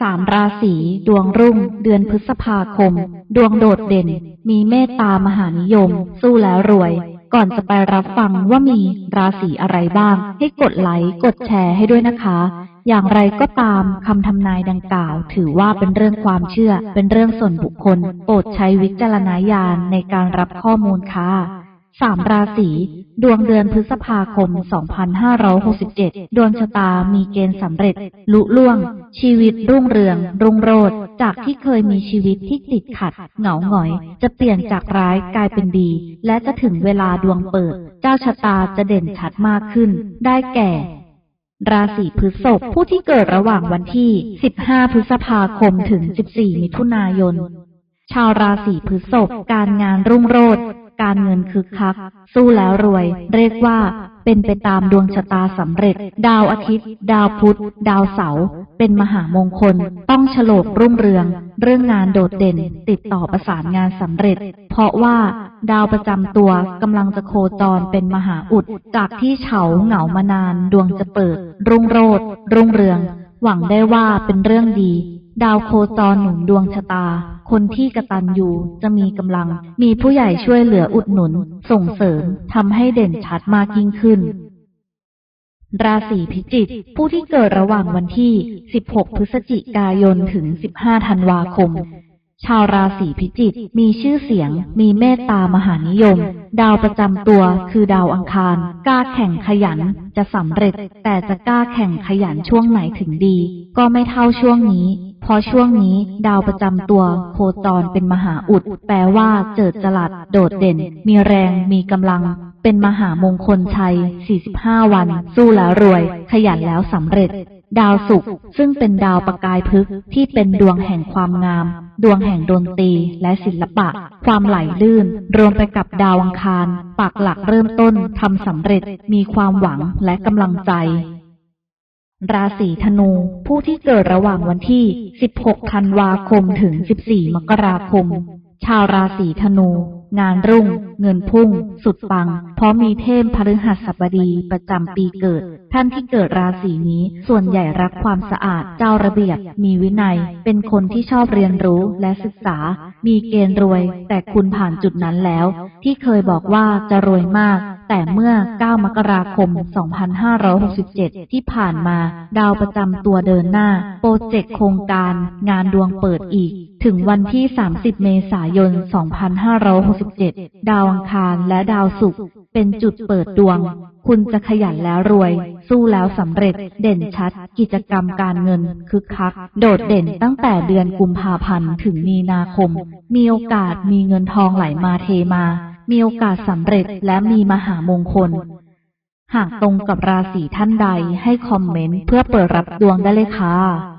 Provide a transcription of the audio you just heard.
สามราศีดวงรุ่ง เดือนพฤษภาคม ดวงโดดเด่น มีเมตตามหานิยม สู้แล้วรวย ก่อนจะไปรับฟังว่ามีราศีอะไรบ้าง ให้กดไลค์กดแชร์ให้ด้วยนะคะ อย่างไรก็ตามคำทำนายดังกล่าว ถือว่าเป็นเรื่องความเชื่อ เป็นเรื่องส่วนบุคคล โปรดใช้วิจารณญาณในการรับข้อมูลค่ะ สามราศีดวงเดือนพฤษภาคม 2567 ดวงชะตามีเกณฑ์สำเร็จ ลุล่วง ชีวิตรุ่งเรือง รุ่งโรจน์จากที่เคยมีชีวิตที่ติดขัด เหงาหงอย จะเปลี่ยนจากร้ายกลายเป็นดี และจะถึงเวลาดวงเปิด เจ้าชะตาจะเด่นชัดมากขึ้น ได้แก่ราศีพฤษภผู้ที่เกิดระหว่างวันที่ 15 พฤษภาคมถึง 14 มิถุนายน ชาวราศีพฤษภการงานรุ่งโรจน์ การเงินคึกคัก สู้แล้วรวย เรียกว่า เป็นไปตามดวงชะตาสำเร็จ ดาวอาทิตย์ ดาวพุธ ดาวเสาร์เป็นมหามงคล ต้องฉลกรุ่งเรือง เรื่องงานโดดเด่น ติดต่อประสานงานสำเร็จ เพราะว่า ดาวประจำตัวกำลังจะโคจรเป็นมหาอุด จากที่เฉาเหงามานาน ดวงจะเปิด รุ่งโรจน์รุ่งเรือง หวังได้ว่าเป็นเรื่องดี ดาวโคจรหนุนดวงชะตา คนที่กระตันอยู่จะมีกำลัง มีผู้ใหญ่ช่วยเหลืออุดหนุน ส่งเสริมทำให้เด่นชัดมากยิ่งขึ้น ราศีพิจิก ผู้ที่เกิดระหว่างวันที่ 16 พฤศจิกายนถึง 15 ธันวาคมชาวราศีพิจิกมีชื่อเสียง มีเมตตามหานิยม ดาวประจำตัวคือดาวอังคาร กล้าแข่งขยันจะสำเร็จ แต่จะกล้าแข่งขยันช่วงไหนถึงดี ก็ไม่เท่าช่วงนี้ เพราะช่วงนี้ดาวประจำตัวโคจรเป็นมหาอุด แปลว่าเจิดจรัสโดดเด่น มีแรง มีกำลัง เป็นมหามงคลชัย 45 วัน สู้แล้วรวย ขยันแล้วสำเร็จ ดาวศุกร์ซึ่งเป็นดาวประกายพฤกษ์ที่เป็นดวงแห่งความงาม ดวงแห่งดนตรีและศิลปะ ความไหลลื่น รวมไปกับดาวอังคารปักหลักเริ่มต้นทำสำเร็จ มีความหวังและกำลังใจ ราศีธนู ผู้ที่เกิดระหว่างวันที่ 16 ธันวาคมถึง 14 มกราคม ชาวราศีธนู งานรุ่ง เงินพุ่ง สุดปัง เพราะมีเทพพฤหัสบดีประจำปีเกิด ท่านที่เกิดราศีนี้ ส่วนใหญ่รักความสะอาด เจ้าระเบียบ มีวินัย เป็นคนที่ชอบเรียนรู้และศึกษา มีเกณฑ์รวย แต่คุณผ่านจุดนั้นแล้ว ที่เคยบอกว่าจะรวยมาก แต่เมื่อ 9 มกราคม 2567 ที่ผ่านมา ดาวประจำตัวเดินหน้า โปรเจกต์โครงการ งานดวงเปิดอีก ถึงวันที่ 30 เมษายน 2567 ดาวอังคารและดาวศุกร์เป็นจุดเปิดดวง คุณจะขยันแล้วรวย สู้แล้วสำเร็จ เด่นชัด กิจกรรมการเงินคึกคัก โดดเด่นตั้งแต่เดือนกุมภาพันธ์ถึงมีนาคม มีโอกาสมีเงินทองไหลมาเทมา มีโอกาสสำเร็จและมีมหามงคล หากตรงกับราศีท่านใดให้คอมเมนต์เพื่อเปิดรับดวงได้เลยค่ะ